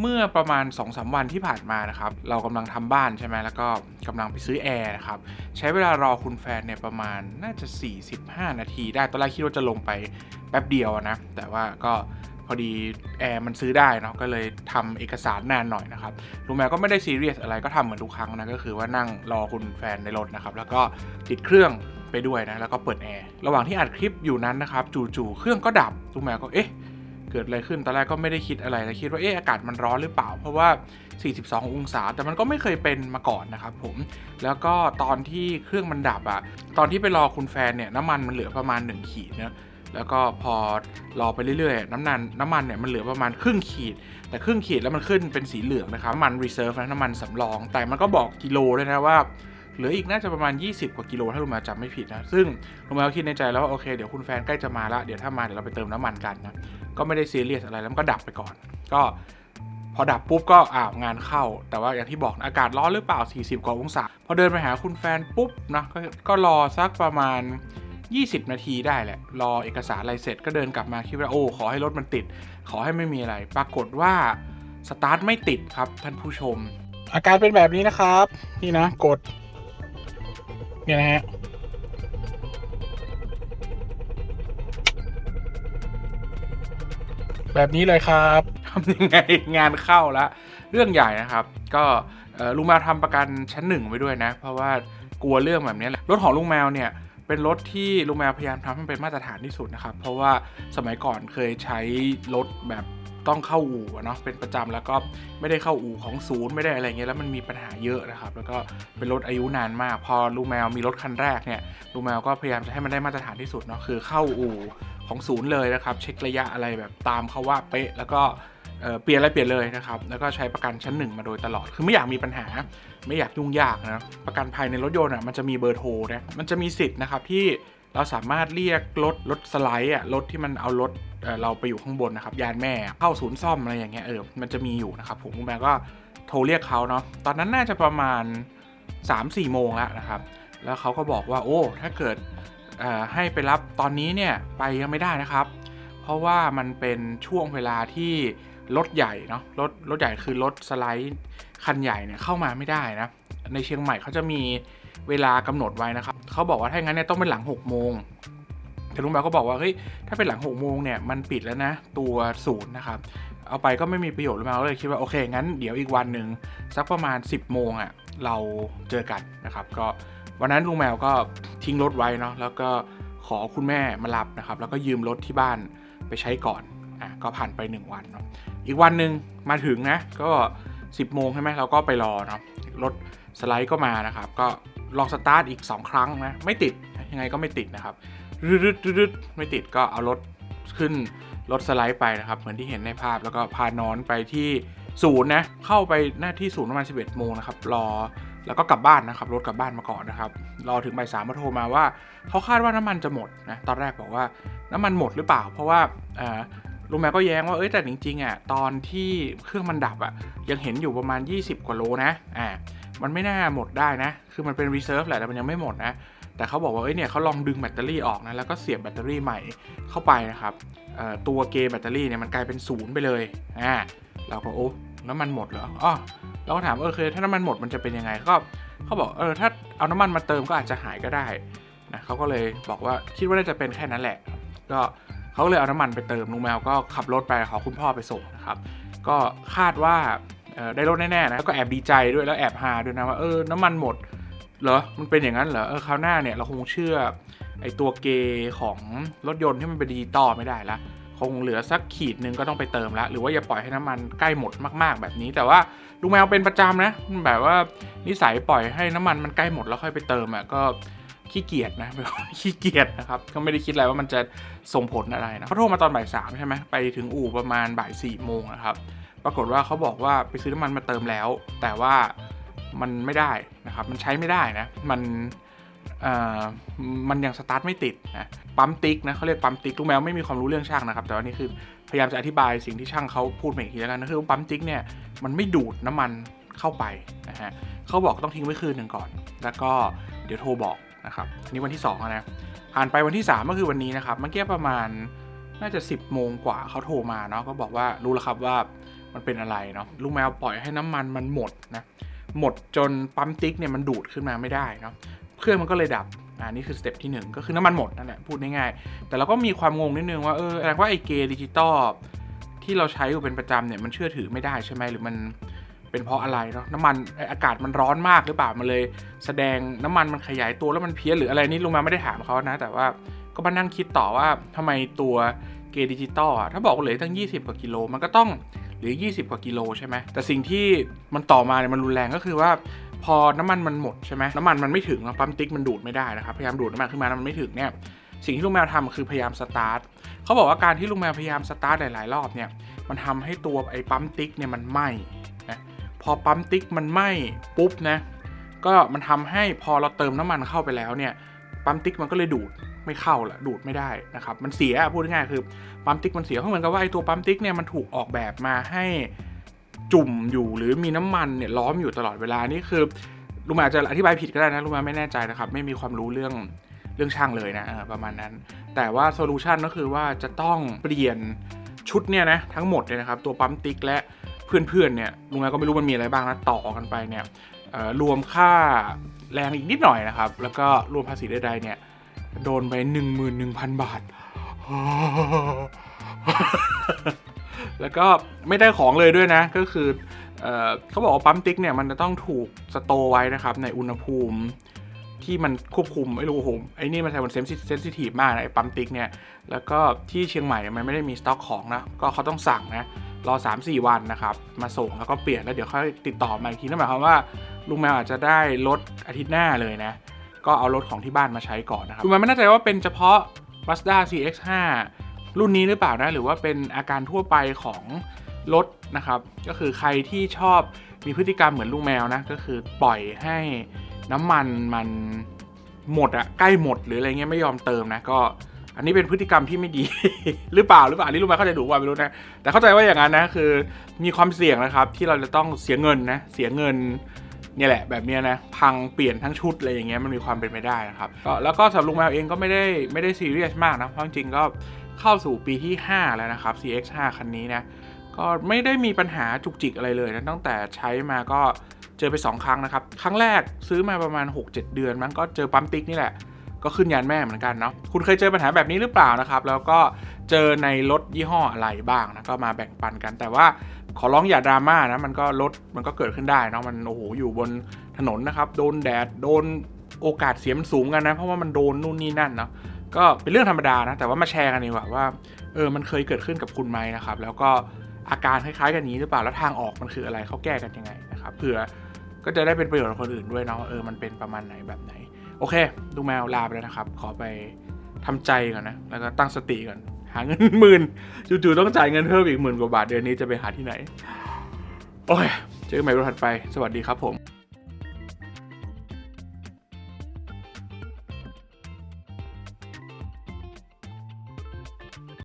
เมื่อประมาณ2อสวันที่ผ่านมานะครับ เรากำลังทำบ้านใช่ไหมแล้วก็กำลังไปซื้อแอร์นะครับ ใช้เวลารอคุณแฟนเนี่ยประมาณน่าจะ 45 นาที ได้ตอนแรกคิดว่าจะลงไปแป๊บเดียวนะ แต่ว่าก็พอดีแอร์มันซื้อได้เนาะก็เลยทำเอกสารนานหน่อยนะครับลุงแมวก็ไม่ได้ซีเรียสอะไรก็ทำเหมือนทุกครั้งนะก็คือว่านั่งรอคุณแฟนในรถนะครับ แล้วก็ติดเครื่องไปด้วยนะแล้วก็เปิดแอร์ระหว่างที่อัดคลิปอยู่นั้นนะครับ จู่ๆเครื่องก็ดับลุงแมวก็เอ๊ะ เกิดอะไรขึ้นตอนแรกก็ไม่ได้คิดอะไรแล้วคิดว่าเอออากาศมันร้อนหรือเปล่า เพราะว่า 42 องศา แต่มันก็ไม่เคยเป็นมาก่อนนะครับผมแล้วก็ตอนที่เครื่องมันดับอะตอนที่ไปรอคุณแฟนเนี่ยน้ำมันมันเหลือประมาณ 1 ขีดเนะแล้วก็พอรอไปเรื่อยๆ น้ำมันน้ำมันเนี่ยมันเหลือประมาณครึ่งขีด แต่ครึ่งขีดแล้วมันขึ้นเป็นสีเหลืองนะครับน้ำมันรีเซิร์ฟนะน้ำมันสำรอง แต่มันก็บอกกิโลด้วยนะว่าเหลืออีกน่าจะประมาณ 20 กว่ากิโลถ้าลุงแมวจำไม่ผิดนะ ซึ่งลุงแมวคิดในใจแล้วว่าโอเคเดี๋ยวคุณแฟนใกล้จะมาละเดี๋ยวถ้ามาเดี๋ยวเราไปเติมน้ำมันกันนะ ก็ไม่ได้ซีเรียสอะไรแล้วมันก็ดับไปก่อน ก็พอดับปุ๊บก็อ้าวงานเข้า แต่ว่าอย่างที่บอกอากาศร้อนหรือเปล่า 40 กว่าองศา พอเดินไปหาคุณแฟนปุ๊บนะกก็รอสักประมาณ 20 นาทีได้แหละ รอเอกสารอะไรเสร็จก็เดินกลับมาคิดว่าโอ้ขอให้รถมันติด ขอให้ไม่มีอะไร ปรากฏว่าสตาร์ทไม่ติดครับท่านผู้ชม อาการเป็นแบบนี้นะครับ นี่นะกด เนี่ยนะฮะ แบบนี้เลยครับทำยังไงงานเข้าแล้วเรื่องใหญ่นะครับ ก็ลุงแมวทำประกันชั้นหนึ่งไว้ด้วยนะ เพราะว่ากลัวเรื่องแบบนี้แหละรถของลุงแมวเนี่ยเป็นรถที่ลุงแมวพยายามทำให้เป็นมาตรฐานที่สุดนะครับ เพราะว่าสมัยก่อนเคยใช้รถแบบ ต้องเข้าอู่เนาะเป็นประจำแล้วก็ไม่ได้เข้าอู่ของศูนย์ไม่ได้อะไรเงี้ยแล้วมันมีปัญหาเยอะนะครับ แล้วก็เป็นรถอายุนานมาก พอลุงแมวมีรถคันแรกเนี่ยลุงแมวก็พยายามจะให้มันได้มาตรฐานที่สุดเนาะคือเข้าอู่ของศูนย์เลยนะครับ เช็คระยะอะไรแบบตามเขาว่าเป๊ะ แล้วก็เปลี่ยนอะไรเปลี่ยนเลยนะครับ แล้วก็ใช้ประกันชั้นหนึ่งมาโดยตลอด คือไม่อยากมีปัญหา ไม่อยากยุ่งยากนะ ประกันภัยในรถยนต์อะมันจะมีเบอร์โทรนะ มันจะมีสิทธิ์นะครับที่ เราสามารถเรียกรถรถสไลด์อะรถที่มันเอารถเราไปอยู่ข้างบนนะครับยานแม่เข้าศูนย์ซ่อมอะไรอย่างเงี้ยเออมันจะมีอยู่นะครับผมคุณแม่ก็โทรเรียกเขาเนาะตอนนั้นน่าจะประมาณ 3-4 โมงแล้วนะครับ แล้วเขาก็บอกว่าโอ้ถ้าเกิดให้ไปรับตอนนี้เนี่ยไปยังไม่ได้นะครับ เพราะว่ามันเป็นช่วงเวลาที่รถใหญ่เนาะรถรถใหญ่คือรถสไลด์คันใหญ่เนี่ยเข้ามาไม่ได้นะ ในเชียงใหม่เขาจะมีเวลากำหนดไว้นะครับเขาบอกว่าถ้างั้นเนี่ยต้องเป็นหลัง6โมงแต่ลุงแบวก็บอกว่าเฮ้ยถ้าเป็นหลัง6โมงเนี่ยมันปิดแล้วนะตัวศูนย์นะครับเอาไปก็ไม่มีประโยชน์ลุงแมวเลยคิดว่าโอเคงั้นเดี๋ยวอีกวันหนึ่งสักประมาณ 10โมงอะ่ะเราเจอกันนะครับ ก็วันนั้นลุงแมวก็ทิ้งรถไว้เนาะแล้วก็ขอคุณแม่มารับนะครับ แล้วก็ยืมรถที่บ้านไปใช้ก่อนอะก็ผ่านไป 1 วันเนาะอีกวันหนึ่งมาถึงนะก็ 10โมงใช่ไหมเราก็ไปรอเนาะรถ สไลด์ก็มานะครับ ก็ลองสตาร์ทอีก 2 ครั้งนะ ไม่ติด ยังไงก็ไม่ติดนะครับรึดรึดไม่ติดก็เอารถขึ้นรถสไลด์ไปนะครับ เหมือนที่เห็นในภาพแล้วก็พานอนไปที่ศูนย์นะ เข้าไปหน้าที่ศูนย์ประมาณ 11โมงนะครับ รอแล้วก็กลับบ้านนะครับ รถกลับบ้านมาก่อนนะครับ รอถึงบ่ายสามมาโทรมาว่าเขาคาดว่าน้ำมันจะหมดนะ ตอนแรกบอกว่าน้ำมันหมดหรือเปล่า เพราะว่าลุงแมวก็แย้งว่า เอ้ยแต่จริงๆอะตอนที่เครื่องมันดับอะยังเห็นอยู่ประมาณ 20 กว่าโลนะ อ่า มันไม่น่าหมดได้นะ คือมันเป็นรีเซิร์ฟแหละ แต่มันยังไม่หมดนะ แต่เขาบอกว่า เอ้ย เนี่ย เขาลองดึงแบตเตอรี่ออกนะ แล้วก็เสียบแบตเตอรี่ใหม่เข้าไปนะครับ ตัวเกมแบตเตอรี่เนี่ย มันกลายเป็นศูนย์ไปเลย อ่า เราก็โอ้น้ำมันหมดเหรออ๋อเราก็ถามเออคือถ้าน้ำมันหมดมันจะเป็นยังไง ก็เขาบอก เออ ถ้าเอาน้ำมันมาเติมก็อาจจะหายก็ได้นะเขาก็เลยบอกว่า คิดว่าน่าจะเป็นแค่นั้นแหละ ก็เขาเลยเอาน้ำมันไปเติมลุงแมวก็ขับรถไปขอคุณพ่อไปส่งนะครับ ก็คาดว่า ได้รถแน่ๆนะแล้วก็แอบดีใจด้วยแล้วแอบฮาด้วยนะว่าเออน้ำมันหมดเหรอมันเป็นอย่างนั้นเหรอเออคราวหน้าเนี่ยเราคงเชื่อไอตัวเกของรถยนต์ที่มันเป็นดิจิตอลไม่ได้ละคงเหลือสักขีดนึงก็ต้องไปเติมละหรือว่าอย่าปล่อยให้น้ำมันใกล้หมดมากๆ แบบนี้แต่ว่าลุงแมวเป็นประจำนะแบบว่านิสัยปล่อยให้น้ำมันมันใกล้หมดแล้วค่อยไปเติมอะก็ ขี้เกียจนะขี้เกียจนะครับก็ไม่ได้คิดอะไรว่ามันจะส่งผลอะไรนะเขาโทรมาตอนบ่ายสามใช่ไหมไปถึงอู่ประมาณบ่ายสี่โมงนะครับปรากฏว่าเขาบอกว่าไปซื้อน้ำมันมาเติมแล้ว แต่ว่ามันไม่ได้นะครับมันใช้ไม่ได้นะมันมันยังสตาร์ทไม่ติดนะปั๊มติ๊กนะเขาเรียกปั๊มติ๊กลูกแมวไม่มีความรู้เรื่องช่างนะครับ แต่ว่านี่คือพยายามจะอธิบายสิ่งที่ช่างเขาพูดมาอีกทีแล้วกันก็คือปั๊มติ๊กเนี่ยมันไม่ดูดน้ำมันเข้าไปนะฮะเขาบอกต้องทิ้งไว้คืนหนึ่งก่อน แล้วก็เดี๋ยวโทรบอก นะครับนี่วันที่2นะผ่านไปวันที่ 3 ก็คือวันนี้นะครับเมื่อกี้ประมาณน่าจะ 10โมงกว่าเขาโทรมาเนาะก็บอกว่ารู้แล้วครับว่ามันเป็นอะไรเนาะลุงแมวปล่อยให้น้ำมันมันหมดนะหมดจนปั๊มติ๊กเนี่ยมันดูดขึ้นมาไม่ได้เนาะเครื่องมันก็เลยดับอ่านี่คือสเต็ปที่หนึ่งก็คือน้ำมันหมดนั่นแหละพูดง่ายๆแต่เราก็มีความงงนิดนึงว่าเออแสดงว่าไอเกดิจิตอลที่เราใช้อยู่เป็นประจำเนี่ยมันเชื่อถือไม่ได้ใช่ไหมหรือมัน เป็นเพราะอะไรเนาะน้ำมันอากาศมันร้อนมากหรือเปล่ามันเลย แสดงน้ำมันมันขยายตัวแล้วมันเพี้ยนหรืออะไรนี่ลุงแมวไม่ได้ถามเขานะ แต่ว่าก็มานั่งคิดต่อว่าทำไมตัวเกดิจิตอลอะถ้าบอกเหลือตั้ง 20 กว่ากิโล มันก็ต้องเหลือ 20 กว่ากิโลใช่ไหมแต่สิ่งที่มันต่อมาเนี่ยมันรุนแรงก็คือว่า พอน้ำมันมันหมดใช่ไหมน้ำมันมันไม่ถึงแล้วปั๊มติ๊กมันดูดไม่ได้นะครับพยายามดูดน้ำมันขึ้นมาแล้วมันไม่ถึงเนี่ยสิ่งที่ลุงแมวทำคือพยายามสตาร์ทเขาบอกว่าการที่ลุงแมวพยายามสตาร์ทหลาย ๆ รอบเนี่ยมันทำให้ตัวไอ้ปั๊มติ๊กเนี่ยมันไหม้ พอปั๊มติ๊กมันไหม้ปุ๊บนะก็มันทำให้พอเราเติมน้ำมันเข้าไปแล้วเนี่ยปั๊มติ๊กมันก็เลยดูดไม่เข้าละดูดไม่ได้นะครับมันเสียพูดง่ายๆคือปั๊มติ๊กมันเสียเพราะเหมือนกับว่าไอ้ตัวปั๊มติ๊กเนี่ยมันถูกออกแบบมาให้จุ่มอยู่หรือมีน้ำมันเนี่ยล้อมอยู่ตลอดเวลานี่คือลุงมวอาจจะอธิบายผิดก็ได้นะลุงมวไม่แน่ใจนะครับไม่มีความรู้เรื่องเรื่องช่างเลยนะประมาณนั้น แต่ว่าโซลูชันก็คือว่าจะต้องเปลี่ยนชุดเนี่ยนะทั้งหมดเลยนะครับตัวปั๊มติ๊กและ เพื่อนๆเนี่ยลุงแมวก็ไม่รู้มันมีอะไรบ้างนะต่อกันไปเนี่ยรวมค่าแรงอีกนิดหน่อยนะครับ แล้วก็รวมภาษีใดๆเนี่ยโดนไป 11,000 บาท แล้วก็ไม่ได้ของเลยด้วยนะก็คือเอเขาบอกว่าปั๊มติ๊กเนี่ยมันจะต้องถูกสโตไว้นะครับ ในอุณหภูมิที่มันควบคุมไม่รู้โอ้โหไอ้นี่มันใช้มันเซนซิทีฟมากนะไอ้ปั๊มติ๊กเนี่ยแล้วก็ที่เชียงใหม่มันไม่ได้มีสต็อกของนะก็เขาต้องสั่งนะ รอ 3-4 วันนะครับ มาส่งแล้วก็เปลี่ยนแล้วเดี๋ยวค่อยติดต่อมาอีกทีนั่นหมายความว่าลุงแมวอาจจะได้รถอาทิตย์หน้าเลยนะ ก็เอารถของที่บ้านมาใช้ก่อนนะครับลุงแมวไม่แน่ใจว่าเป็นเฉพาะ Mazda CX-5 รุ่นนี้หรือเปล่านะ หรือว่าเป็นอาการทั่วไปของรถนะครับ ก็คือใครที่ชอบมีพฤติกรรมเหมือนลุงแมวนะ ก็คือปล่อยให้น้ำมันมันหมดอะใกล้หมดหรืออะไรเงี้ยไม่ยอมเติมนะ ก็ อันนี้เป็นพฤติกรรมที่ไม่ดี หรือเปล่าหรือเปล่าอันนี้ลุงแมเข้าใจถูว่าไม่รู้นะ แต่เข้าใจว่าอย่างนั้นนะคือมีความเสี่ยงนะครับ ที่เราจะต้องเสียเงินนะเสียเงินเนี่ยแหละแบบนี้นะพังเปลี่ยนทั้งชุดอะไรอย่างเงี้ยมันมีความเป็นไปได้นะครับก็แล้วก็สำหรับลุงแมวเองก็ไม่ได้ไม่ได้ซีเรียสมากนะเพราะจริงๆก็เข้าสู่ปีที่ 5 แล้วนะครับ CX5 คันนี้นะก็ไม่ได้มีปัญหาจุกจิกอะไรเลยนะตั้งแต่ใช้มาก็เจอไป 2 ครั้งนะครับ ครั้งแรกซื้อมาประมาณ 6-7 เดือน มันก็เจอปั๊มติ๊กนี่แหละ ก็ขึ้นยานแม่เหมือนกันเนาะคุณเคยเจอปัญหาแบบนี้หรือเปล่านะครับ แล้วก็เจอในรถยี่ห้ออะไรบ้างนะก็มาแบ่งปันกัน แต่ว่าขอร้องอย่าดราม่านะมันก็รถมันก็เกิดขึ้นได้เนาะมันโอ้โหอยู่บนถนนนะครับโดนแดดโดนโอกาสเสียมันสูงกันนะ เพราะว่ามันโดนนู่นนี่นั่นเนาะก็เป็นเรื่องธรรมดานะแต่ว่ามาแชร์กันดีกว่าว่าเออมันเคยเกิดขึ้นกับคุณไหมนะครับ แล้วก็อาการคล้ายๆ กันนี้หรือเปล่าแล้วทางออกมันคืออะไรเขาแก้กันยังไงนะครับเผื่อก็จะได้เป็นประโยชน์กับคนอื่นด้วยเนาะเออมันเป็นประมาณไหนแบบไหน โอเคลูกแมวลาไปแล้วนะครับ ขอไปทำใจก่อนนะ แล้วก็ตั้งสติก่อน หาเงินหมื่นจู่ๆต้องจ่ายเงินเพิ่มอีกหมื่นกว่าบาทเดือนนี้จะไปหาที่ไหน โอเคเจอกันใหม่วันถัดไป สวัสดีครับผม